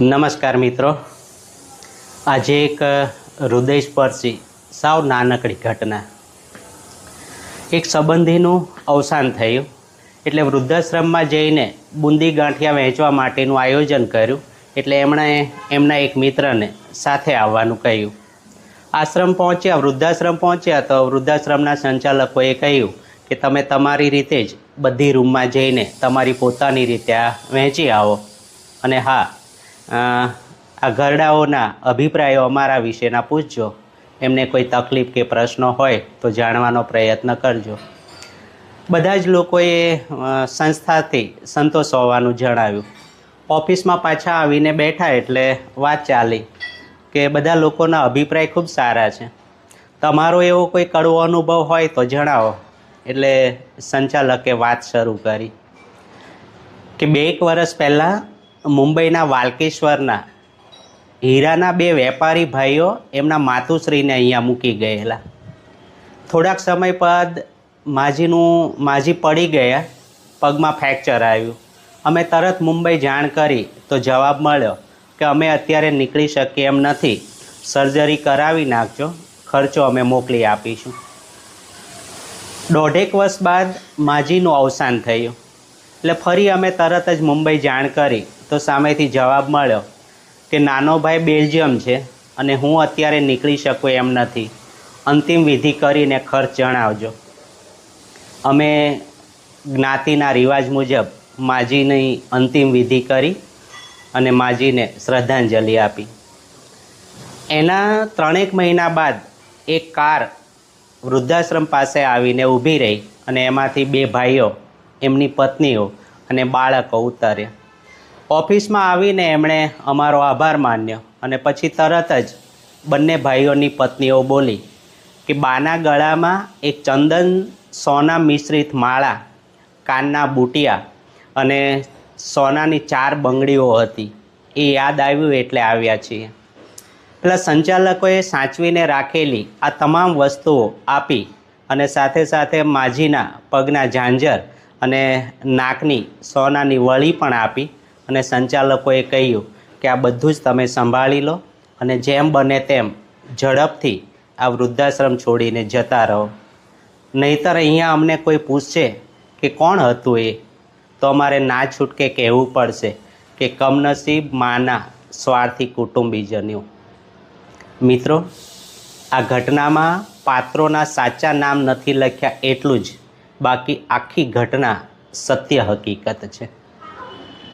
નમસ્કાર મિત્રો. આજે એક હૃદયસ્પર્શી સાવ નાનકડી ઘટના. એક સંબંધીનું અવસાન થયું. એટલે વૃદ્ધાશ્રમમાં જઈને બુંદી ગાંઠિયા વહેંચવા માટેનું આયોજન કર્યું. એટલે એમણે એમના એક મિત્રને સાથે આવવાનું કહ્યું. આશ્રમ પહોંચ્યા, વૃદ્ધાશ્રમ પહોંચ્યા તો વૃદ્ધાશ્રમના સંચાલકોએ કહ્યું કે તમે તમારી રીતે જ બધી રૂમમાં જઈને તમારી પોતાની રીતે આ વહેંચી આવો. અને હા આ ઘરડાઓના અભિપ્રાયો અમારા વિશેના પૂછજો. એમને કોઈ તકલીફ કે પ્રશ્નો હોય તો જાણવાનો પ્રયત્ન કરજો. બધા જ લોકોએ સંસ્થાથી સંતોષ હોવાનું જણાવ્યું. ઓફિસમાં પાછા આવીને બેઠા એટલે વાત ચાલી કે બધા લોકોના અભિપ્રાય ખૂબ સારા છે. તમારો એવો કોઈ કડવો અનુભવ હોય તો જણાવો. એટલે સંચાલકે વાત શરૂ કરી. કે બે એક વર્ષ પહેલાં મુંબઈના વાલકેશ્વરના હીરાના બે વેપારી ભાઈઓ એમના માતુશ્રીને અહીંયા મૂકી ગયેલા. થોડાક સમય બાદ માજીનું, માજી પડી ગયા, પગમાં ફ્રેક્ચર આવ્યું. અમે તરત મુંબઈ જાણ કરી તો જવાબ મળ્યો કે અમે અત્યારે નીકળી શકીએ એમ નથી. સર્જરી કરાવી નાખજો, ખર્ચો અમે મોકલી આપીશું. દોઢેક વર્ષ બાદ માજીનું અવસાન થયું. એટલે ફરી અમે તરત જ મુંબઈ જાણ કરી તો સામેથી જવાબ મળ્યો કે નાનો ભાઈ બેલ્જિયમ છે અને હું અત્યારે નીકળી શકું એમ નથી. અંતિમ વિધિ કરીને ખર્ચ જણાવજો. અમે જ્ઞાતિના રિવાજ મુજબ માજીની અંતિમ વિધિ કરી અને માજીને શ્રદ્ધાંજલિ આપી. એના ત્રણેક મહિના બાદ એક કાર વૃદ્ધાશ્રમ પાસે આવીને ઊભી રહી અને એમાંથી બે ભાઈઓ, એમની પત્નીઓ અને બાળકો ઉતર્યા. ઓફિસમાં આવીને એમણે અમારો આભાર માન્યો અને પછી તરત જ બંને ભાઈઓની પત્નીઓ બોલી કે બાના ગળામાં એક ચંદન સોના મિશ્રિત માળા, કાનના બુટિયા અને સોનાની ચાર બંગડીઓ હતી. એ યાદ આવ્યું એટલે આવ્યા છીએ. એટલે સંચાલકોએ સાચવીને રાખેલી આ તમામ વસ્તુઓ આપી અને સાથે સાથે માજીના પગના ઝાંઝર અને નાકની સોનાની વળી પણ આપી. અને સંચાલકોએ કહ્યું કે આ બધું જ તમે સંભાળી લો અને જેમ બને તેમ ઝડપથી આ વૃદ્ધાશ્રમ છોડીને જતા રહો. નહીતર અહીંયા અમને કોઈ પૂછશે કે કોણ હતું એ? તો અમારે ના છૂટકે કહેવું પડશે કે કમનસીબ માના સ્વાર્થી કુટુંબીજન્યો. મિત્રો, આ ઘટનામાં પાત્રોના સાચા નામ નથી લખ્યા એટલું જ. બાકી આખી ઘટના સત્ય હકીકત છે.